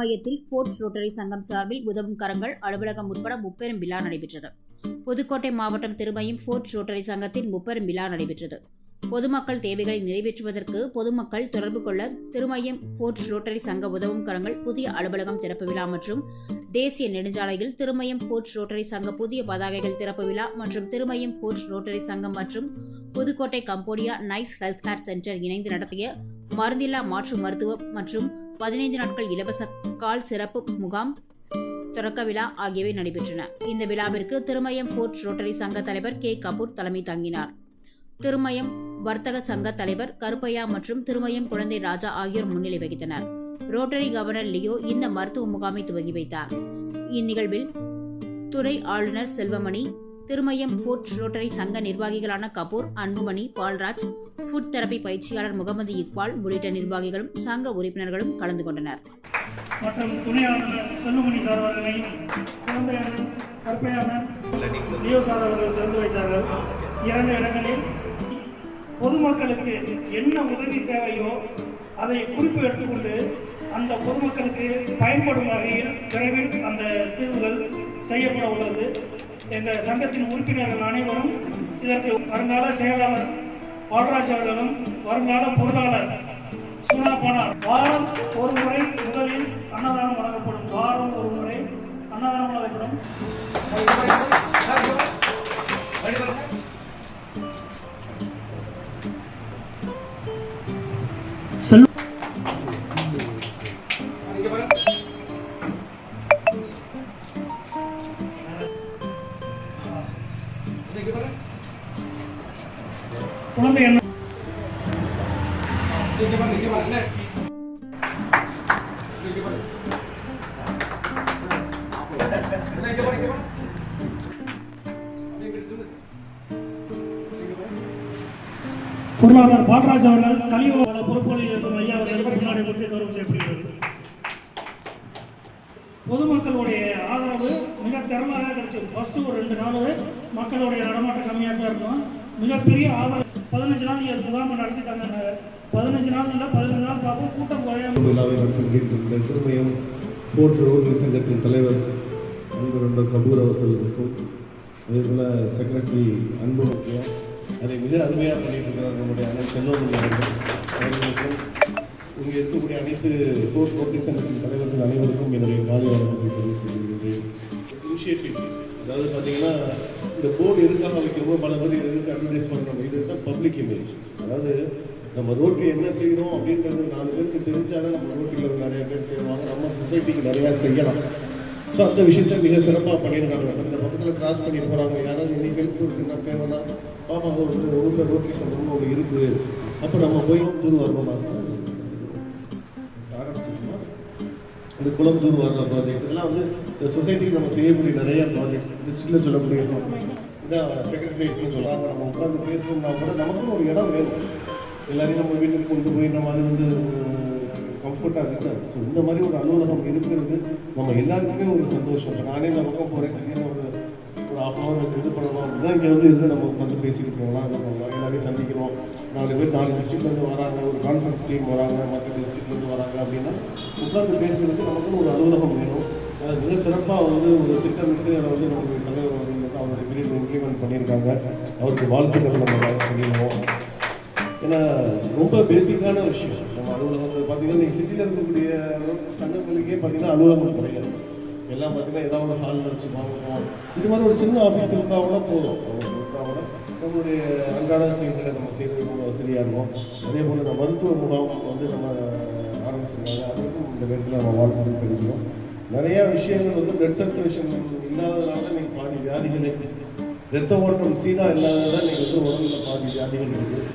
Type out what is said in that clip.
மையத்தில் fort Rotary சங்கம் சார்பில் உதவும் கரங்கள் அலுவலகம் உட்பட முப்பெரும் விழா நடைபெற்றது. புதுக்கோட்டை மாவட்டம் திருமயம் ஃபோர்ட் ரோட்டரி சங்கத்தின் முப்பெரும் விழா நடைபெற்றது. பொதுமக்கள் தேவைகளை நிறைவேற்றுவதற்கு பொதுமக்கள் தொடர்பு கொள்ள திருமயம் ஃபோர்ட் ரோட்டரி சங்க உதவும் கரங்கள் புதிய அலுவலகம் திறப்பு விழா மற்றும் தேசிய நெடுஞ்சாலையில் திருமயம் ஃபோர்ட் ரோட்டரி சங்க புதிய பதாகைகள் திறப்பு விழா மற்றும் திருமயம் ஃபோர்ட் ரோட்டரி சங்கம் மற்றும் Pudukkottai Cambodia nice health care centre இணைந்து நடத்திய மருந்தில்லா மாற்று மருத்துவம் மற்றும் பதினைந்து நாட்கள் இலவச கால் சிறப்பு முகாம் தொடக்க விழா ஆகியவை நடைபெற்றன. இந்த விழாவிற்கு திருமயம் ஃபோர்ட் ரோட்டரி சங்க தலைவர் கே. கபூர் தலைமை தாங்கினார். திருமயம் வர்த்தக சங்க தலைவர் கருப்பையா மற்றும் திருமயம் குழந்தை ராஜா ஆகியோர் முன்னிலை வகித்தனர். ரோட்டரி கவர்னர் லியோ இந்த மருத்துவ முகாமை துவங்கி வைத்தார். இந்நிகழ்வில் துறை ஆளுநர் செல்வமணி திருமயம் ஃபுட் ரோட்டரி சங்க நிர்வாகிகளான கபூர் அன்புமணி பால்ராஜ் ஃபுட் தெரப்பி பயிற்சியாளர் முகமது இக்பால் உள்ளிட்ட நிர்வாகிகளும் சங்க உறுப்பினர்களும் கலந்து கொண்டனர். மற்றும் துணை ஆளுநர் செல்லுமணி சார் அவர்களையும் குழந்தை கற்பையாளர் லியோ சார் அவர்கள் திறந்து வைத்தார்கள். இரண்டு இடங்களில் பொதுமக்களுக்கு என்ன உதவி தேவையோ அதை குறிப்பு எடுத்துக்கொண்டு அந்த பொதுமக்களுக்கு பயன்படும் வகையில் விரைவில் அந்த தீர்வுகள் செய்யப்பட உள்ளது. எங்கள் சங்கத்தின் உறுப்பினர்கள் அனைவரும் இதற்கு வருங்கால செயலாளர் பால்ராஜ் அவர்களும் வருங்கால பொருளாளர் சுனா பனார். வாரம் ஒரு முறை குழந்தை என்ன? பொருளாளர் பாலராஜ் அவர்கள் கலியோட பொறுப்புகளில் இருக்கும் ஐயா அவர்களுக்கு முன்னாடி கௌரவம் செய்யப்படுகிறது? பொதுமக்களுடைய ஆதரவு மிக திறமையாக கிடைச்சது ஃபர்ஸ்ட் ஒரு ரெண்டு நாள் மக்களுடைய நடமாட்டம் கம்மியாக தான் இருக்கும். மிகப்பெரிய ஆதரவு பதினஞ்சு நாள் இது முகாம் நடத்தி தந்தாங்க பதினஞ்சு நாள் இல்லை பதினஞ்சு நாள் பார்ப்போம் கூட்டம் குறையாம விழாவை நடத்துகின்ற திருமயம் போர்ட் ரோடு சங்கத்தின் தலைவர் அன்பு நண்பர் கபூர் அவர்களுக்கும் அதே போல் செக்ரட்டரி அன்பு முக்கியம் அதை மிக அருமையாக பண்ணிட்டு இருக்கிறார் நம்முடைய அண்ணன் செல்வமணி அவர்கள். அவர்களுக்கும் இங்கே இருக்கக்கூடிய அனைத்து போர்ட் ரோட்டரி சங்கத்தின் தலைவர்கள் அனைவருக்கும் என்னுடைய காலை வணக்கத்தை தெரிவித்துக் இனிஷியேட்டிவ் அதாவது பார்த்தீங்கன்னா இந்த போர்டு எதுக்காக வைக்கிறோம் பல பேர் எதுக்கு அட்வர்டைஸ் பண்ணுறோம் இது பப்ளிக் அதாவது நம்ம ரோட்டரி என்ன செய்கிறோம் அப்படின்றது நாலு பேருக்கு தெரிஞ்சாதான் நம்ம ரோட்டரியில் நிறைய பேர் செய்வாங்க. நம்ம சொசைட்டிக்கு நிறையா செய்யலாம். ஸோ அந்த விஷயத்த மிக சிறப்பாக பண்ணியிருக்காங்க. இந்த பக்கத்தில் கிராஸ் பண்ணி போகிறாங்க யாராவது இனி ஹெல்ப் இருக்குன்னா தேவைன்னா பாப்பா ஒரு ஊரில் ரோட்டரி சம்பவம் ஒன்று இருக்குது அப்போ நம்ம போய் தூர் வரணுமா ஆரம்பிச்சிருக்கோம்? இந்த குளம் தூர் வர்ற ப்ராஜெக்ட் இதெல்லாம் வந்து இந்த சொசைட்டிக்கு நம்ம செய்யக்கூடிய நிறைய ப்ராஜெக்ட்ஸ் டிஸ்ட்ரிக்டில் சொல்லக்கூடிய இந்த செக்ரட்டரியேட்னு சொல்கிறாங்க நம்ம உட்காந்து பேசணும்னா கூட நமக்கும் ஒரு இடம் வேணும். எல்லாரையும் நம்ம வீட்டுக்கு கொண்டு போய் நம்ம அது வந்து கம்ஃபர்ட்டாக இருக்காது. ஸோ இந்த மாதிரி ஒரு அலுவலகம் இருக்கிறது நம்ம எல்லாருக்குமே ஒரு சந்தோஷம். நானே இந்த பக்கம் போகிறேன் ஒரு ஒரு ஹாஃப் ஹவர் இது பண்ணணும் அப்படின்னா இங்கே வந்து இருந்து நம்ம உட்காந்து பேசிட்டு போகலாம் இது பண்ணலாம். எல்லாரையும் சந்திக்கிறோம். நாலு பேர் நாலு டிஸ்ட்ரிக்ட்லேருந்து வராங்க. ஒரு கான்ஃபரன்ஸ் டீம் வராங்க. மற்ற டிஸ்ட்ரிக்ட்லேருந்து வராங்க அப்படின்னா உட்காந்து பேசுறதுக்கு நமக்குன்னு ஒரு அலுவலகம் வேணும். அது மிக சிறப்பாக வந்து ஒரு திட்டமிட்டு அதை வந்து நம்மளுடைய தலைவர் வந்து அவருடைய பிரிவு இம்ப்ளிமெண்ட் பண்ணியிருக்காங்க. அவருக்கு வாழ்த்துக்கள் நம்ம பண்ணிடுவோம் ஏன்னா ரொம்ப பேசிக்கான விஷயம். நம்ம அலுவலகம் பார்த்தீங்கன்னா நீங்கள் சிட்டியில் இருக்கக்கூடிய சங்கங்களுக்கே பார்த்தீங்கன்னா அலுவலகம் கிடையாது. எல்லாம் பார்த்தீங்கன்னா ஏதாவது ஒரு ஹாலில் வச்சு வாங்குவோம். இது மாதிரி ஒரு சின்ன ஆஃபீஸ் இருந்தால் கூட போதும். இருந்தால் கூட நம்மளுடைய அன்றாட செயல்களை நம்ம செய்கிறது ரொம்ப வசதியாக இருக்கும். அதே போல் இந்த மருத்துவ முகாம் வந்து நம்ம ஆரம்பிச்சிருக்காங்க. அதுக்கும் இந்த நேரத்தில் நம்ம வாழ்த்து தெரிஞ்சுக்கணும் நிறையா விஷயங்கள் வந்து பிளட் சர்க்குலேஷன் இல்லாததுனால தான் நீங்கள் பாதி வியாதிகளே ரத்த ஓட்டம் சீராக இல்லாததான் நீங்கள் வந்து உடம்புல பாதி வியாதிகள் இருக்குது